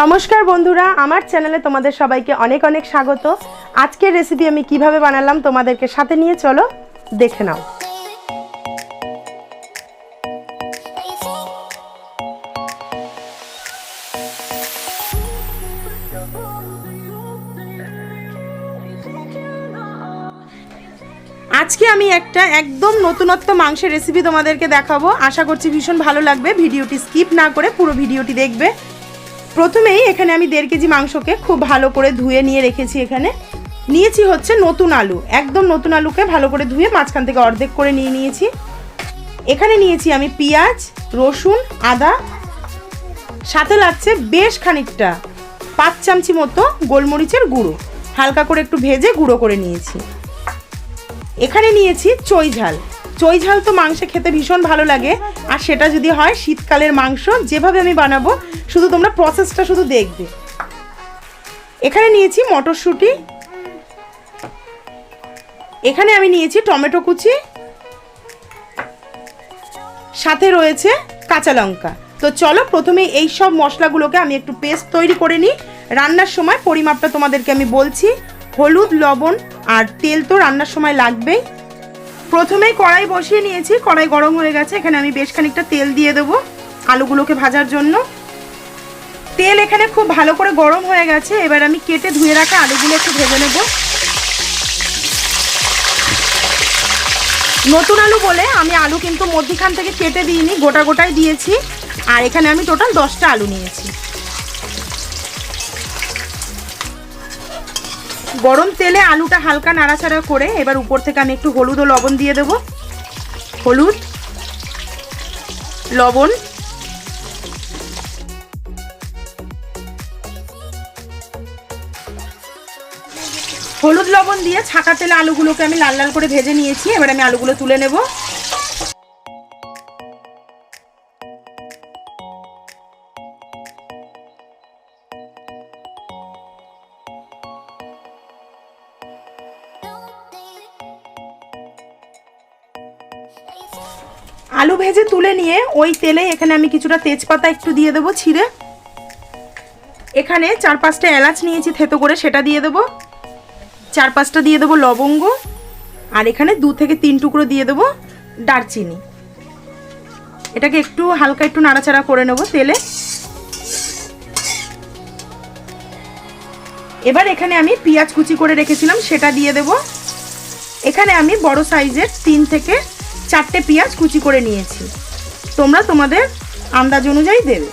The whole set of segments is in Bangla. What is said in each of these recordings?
নমস্কার বন্ধুরা, আমার চ্যানেলে তোমাদের সবাইকে অনেক অনেক স্বাগত। আজকের রেসিপি আমি কীভাবে বানালাম তোমাদেরকে সাথে নিয়ে চলো, দেখে নাও। আজকে আমি একটা একদম নতুনত্ব মাংসের রেসিপি তোমাদেরকে দেখাবো। আশা করছি ভীষণ ভালো লাগবে। ভিডিওটি স্কিপ না করে পুরো ভিডিওটি দেখবে। প্রথমেই এখানে আমি দেড় কেজি মাংসকে খুব ভালো করে ধুয়ে নিয়ে রেখেছি এখানে। নিয়েছি হচ্ছে নতুন আলু। একদম নতুন আলুকে ভালো করে ধুয়ে মাঝখান থেকে অর্ধেক করে নিয়ে নিয়েছি। এখানে নিয়েছি আমি পেঁয়াজ, রসুন, আদা। সাথে লাগছে বেশ খানিকটা পাঁচ চামচি মতো গোলমরিচের গুঁড়ো। হালকা করে একটু ভেজে গুঁড়ো করে নিয়েছি। এখানে নিয়েছি চই ঝাল। চই ঝাল তো মাংসে খেতে ভীষণ ভালো লাগে। আর সেটা যদি হয়, শীতকালের মাংস, যেভাবে আমি বানাবো, শুধু তোমরা প্রসেসটা শুধু দেখবে। এখানে নিয়েছি মটরশুঁটি। এখানে আমি নিয়েছি টমেটো কুচি। সাথে রয়েছে কাঁচা লঙ্কা। তো চলো প্রথমে এই সব মশলাগুলোকে আমি একটু পেস্ট তৈরি করে নিই। রান্নার সময় পরিমাপটা তোমাদেরকে আমি বলছি। হলুদ, লবণ আর তেল তো রান্নার সময় লাগবেই। প্রথমেই কড়াই বসিয়ে নিয়েছি। কড়াই গরম হয়ে গেছে। এখানে আমি বেশ খানিকটা তেল দিয়ে দেবো আলুগুলোকে ভাজার জন্য। তেল এখানে খুব ভালো করে গরম হয়ে গেছে। এবার আমি কেটে ধুয়ে রাখা আলুগুলো একটু ভেজে নেব। নতুন আলু বলে আমি আলু কিন্তু মধ্যিখান থেকে কেটে দিইনি, গোটা গোটাই দিয়েছি। আর এখানে আমি টোটাল দশটা আলু নিয়েছি। গরম তেলে আলুটা হালকা নাড়াচাড়া করে এবার উপর থেকে আমি একটু হলুদ ও লবণ দিয়ে দেব। হলুদ, লবণ। হলুদ লবণ দিয়ে ছাকা তেলে আলুগুলোকে আমি লাল লাল করে ভেজে নিয়েছি। এবার আমি আলুগুলো তুলে নেব। আলু ভেজে তুলে নিয়ে ওই তেলে এখানে আমি কিছুটা তেজপাতা একটু দিয়ে দেবো ছিঁড়ে। এখানে চার পাঁচটা এলাচ নিয়েছি থেতো করে, সেটা দিয়ে দেবো। চার পাঁচটা দিয়ে দেবো লবঙ্গ। আর এখানে দু থেকে তিন টুকরো দিয়ে দেবো দারচিনি। এটাকে একটু হালকা একটু নাড়াচাড়া করে নেব তেলে। এবার এখানে আমি পেঁয়াজ কুচি করে রেখেছিলাম, সেটা দিয়ে দেব। এখানে আমি বড় সাইজের তিন থেকে চারটে পেঁয়াজ কুচি করে নিয়েছি। তোমরা তোমাদের আন্দাজ অনুযায়ী দেবে।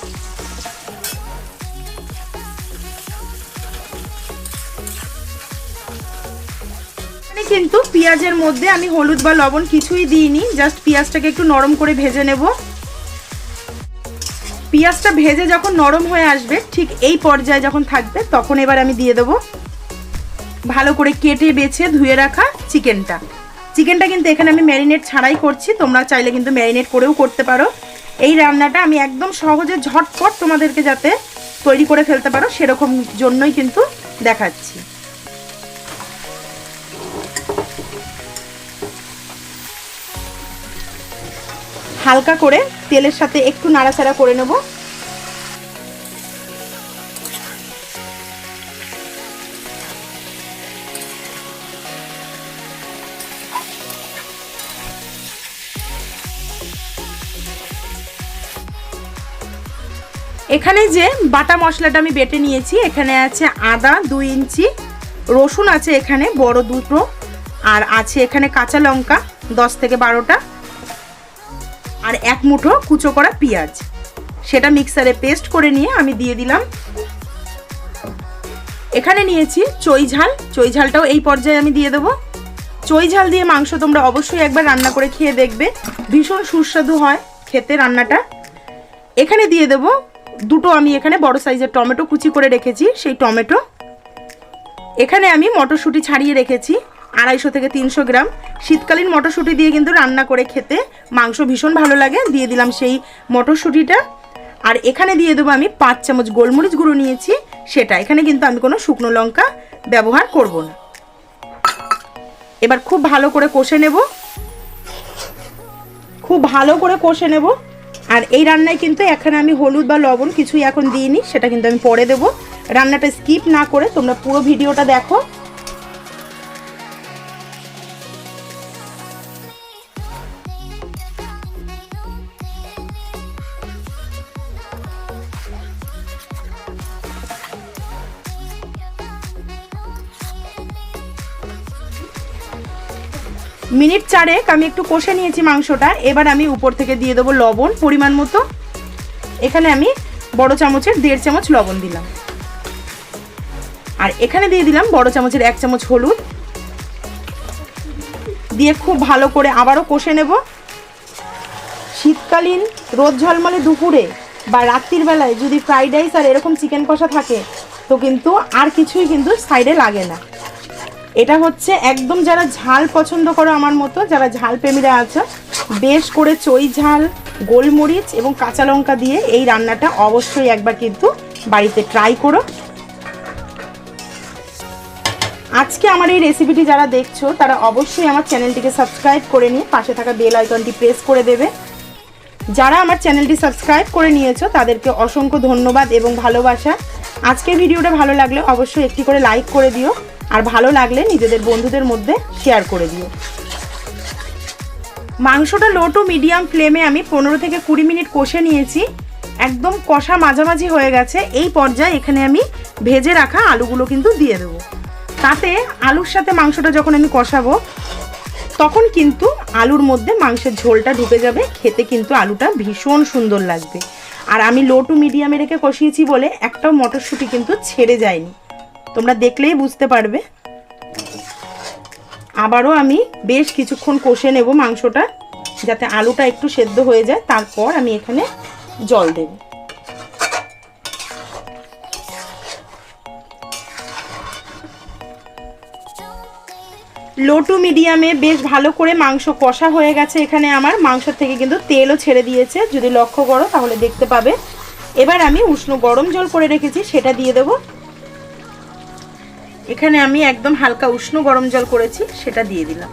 কিন্তু পেঁয়াজের মধ্যে আমি হলুদ বা লবণ কিছুই দিইনি, জাস্ট পেঁয়াজটাকে একটু নরম করে ভেজে নেব। পেঁয়াজটা ভেজে যখন নরম হয়ে আসবে, ঠিক এই পর্যায়ে যখন থাকবে, তখন এবার আমি দিয়ে দেবো। ভালো করে কেটে বেছে ধুয়ে রাখা চিকেনটা চিকেনটা কিন্তু এখানে আমি ম্যারিনেট ছাড়াই করছি। তোমরা চাইলে কিন্তু ম্যারিনেট করেও করতে পারো। এই রান্নাটা আমি একদম সহজে ঝটপট তোমাদেরকে যাতে তৈরি করে ফেলতে পারো, সেরকম জন্যই কিন্তু দেখাচ্ছি। হালকা করে তেলের সাথে একটু নাড়াচাড়া করে নেব। এখানে যে বাটা মশলাটা আমি বেটে নিয়েছি, এখানে আছে আদা দুই ইঞ্চি, রসুন আছে এখানে বড় দুটো, আর আছে এখানে কাঁচা লঙ্কা দশ থেকে বারোটা, আর এক মুঠো কুচো করা পেঁয়াজ। সেটা মিক্সারে পেস্ট করে নিয়ে আমি দিয়ে দিলাম। এখানে নিয়েছি চই ঝাল, চই ঝালটাও এই পর্যায়ে আমি দিয়ে দেবো। চই ঝাল দিয়ে মাংস তোমরা অবশ্যই একবার রান্না করে খেয়ে দেখবে। ভীষণ সুস্বাদু হয় খেতে রান্নাটা। এখানে দিয়ে দেবো দুটো আমি এখানে বড় সাইজের টমেটো কুচি করে রেখেছি, সেই টমেটো। এখানে আমি মটরশুঁটি ছাড়িয়ে রেখেছি, আড়াইশো থেকে তিনশো গ্রাম। শীতকালীন মটরশুঁটি দিয়ে কিন্তু রান্না করে খেতে মাংস ভীষণ ভালো লাগে, দিয়ে দিলাম সেই মটরশুঁটিটা। আর এখানে দিয়ে দেবো আমি পাঁচ চামচ গোলমরিচ গুঁড়ো নিয়েছি, সেটা। এখানে কিন্তু আমি কোনো শুকনো লঙ্কা ব্যবহার করব না। এবার খুব ভালো করে কষে নেব। খুব ভালো করে কষে নেব। আর এই রান্নায় কিন্তু এখানে আমি হলুদ বা লবণ কিছুই এখন দিইনি, সেটা কিন্তু আমি পরে দেবো। রান্নাটা স্কিপ না করে তোমরা পুরো ভিডিওটা দেখো। মিনিট চারেক আমি একটু কষে নিয়েছি মাংসটা। এবার আমি উপর থেকে দিয়ে দেবো লবণ, পরিমাণ মতো। এখানে আমি বড় চামচের দেড় চামচ লবণ দিলাম। আর এখানে দিয়ে দিলাম বড় চামচের এক চামচ হলুদ। দিয়ে খুব ভালো করে আবারও কষে নেব। শীতকালীন রোদ ঝলমলে দুপুরে বা রাত্রির বেলায় যদি ফ্রাইড রাইস আর এরকম চিকেন কষা থাকে, তো কিন্তু আর কিছুই কিন্তু সাইডে লাগে না। এটা হচ্ছে একদম যারা ঝাল পছন্দ করো আমার মতো, যারা ঝাল প্রেমীরা আছে, বেশ করে চই ঝাল, গোলমরিচ এবং কাঁচা লঙ্কা দিয়ে এই রান্নাটা অবশ্যই একবার কিন্তু বাড়িতে ট্রাই করো। আজকে আমার এই রেসিপিটি যারা দেখছ, তারা অবশ্যই আমার চ্যানেলটিকে সাবস্ক্রাইব করে নিয়ে পাশে থাকা বেল আইকনটি প্রেস করে দেবে। যারা আমার চ্যানেলটি সাবস্ক্রাইব করে নিয়েছো, তাদেরকে অসংখ্য ধন্যবাদ এবং ভালোবাসা। আজকের ভিডিওটা ভালো লাগলে অবশ্যই একটি করে লাইক করে দিও। আর ভালো লাগলে নিজেদের বন্ধুদের মধ্যে শেয়ার করে দিও। মাংসটা লো টু মিডিয়াম ফ্লেমে আমি পনেরো থেকে কুড়ি মিনিট কষে নিয়েছি। একদম কষা মাঝামাঝি হয়ে গেছে। এই পর্যায়ে এখানে আমি ভেজে রাখা আলুগুলো কিন্তু দিয়ে দেবো। তাতে আলুর সাথে মাংসটা যখন আমি কষাবো, তখন কিন্তু আলুর মধ্যে মাংসের ঝোলটা ঢুকে যাবে। খেতে কিন্তু আলুটা ভীষণ সুন্দর লাগবে। আর আমি লো টু মিডিয়ামে রেখে কষিয়েছি বলে একটাও মটরশুঁটি কিন্তু ছেড়ে যায়নি। তোমরা দেখলেই বুঝতে পারবে। আবারও আমি বেশ কিছুক্ষণ কষে নেব মাংসটা, যাতে আলুটা একটু সেদ্ধ হয়ে যায়। তারপর আমি এখানে জল দেব। লো টু মিডিয়ামে বেশ ভালো করে মাংস কষা হয়ে গেছে এখানে আমার। মাংস থেকে কিন্তু তেলও ছেড়ে দিয়েছে। যদি লক্ষ্য করো তাহলে দেখতে পাবে। এবার আমি উষ্ণ গরম জল করে রেখেছি, সেটা দিয়ে দেবো। এখানে আমি একদম হালকা উষ্ণ গরম জল করেছি সেটা দিয়ে দিলাম।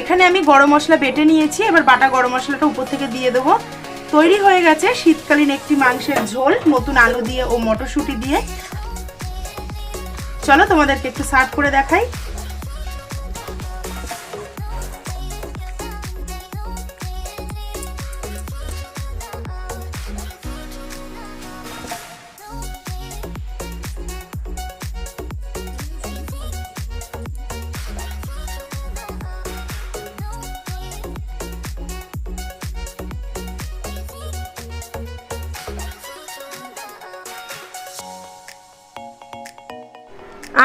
এখানে আমি গরম মশলা বেটে নিয়েছি, এবার বাটা গরম মশলাটা উপর থেকে দিয়ে দেবো। তৈরি হয়ে গেছে শীতকালীন একটি মাংসের ঝোল, নতুন আলু দিয়ে ও মটরশুঁটি দিয়ে। চলো তোমাদেরকে একটু সার্ভ করে দেখাই।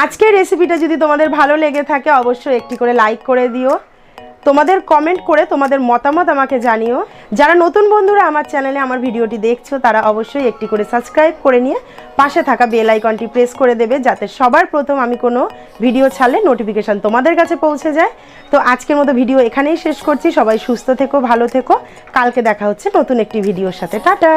আজকের রেসিপিটা যদি তোমাদের ভালো লেগে থাকে, অবশ্যই একটি করে লাইক করে দিও। তোমাদের কমেন্ট করে তোমাদের মতামত আমাকে জানিও। যারা নতুন বন্ধুরা আমার চ্যানেলে আমার ভিডিওটি দেখছ, তারা অবশ্যই একটি করে সাবস্ক্রাইব করে নিয়ে পাশে থাকা বেল আইকনটি প্রেস করে দেবে, যাতে সবার প্রথম আমি কোনো ভিডিও ছাড়লে নোটিফিকেশান তোমাদের কাছে পৌঁছে যায়। তো আজকের মতো ভিডিও এখানেই শেষ করছি। সবাই সুস্থ থেকো, ভালো থেকো। কালকে দেখা হচ্ছে নতুন একটি ভিডিওর সাথে। টাটা!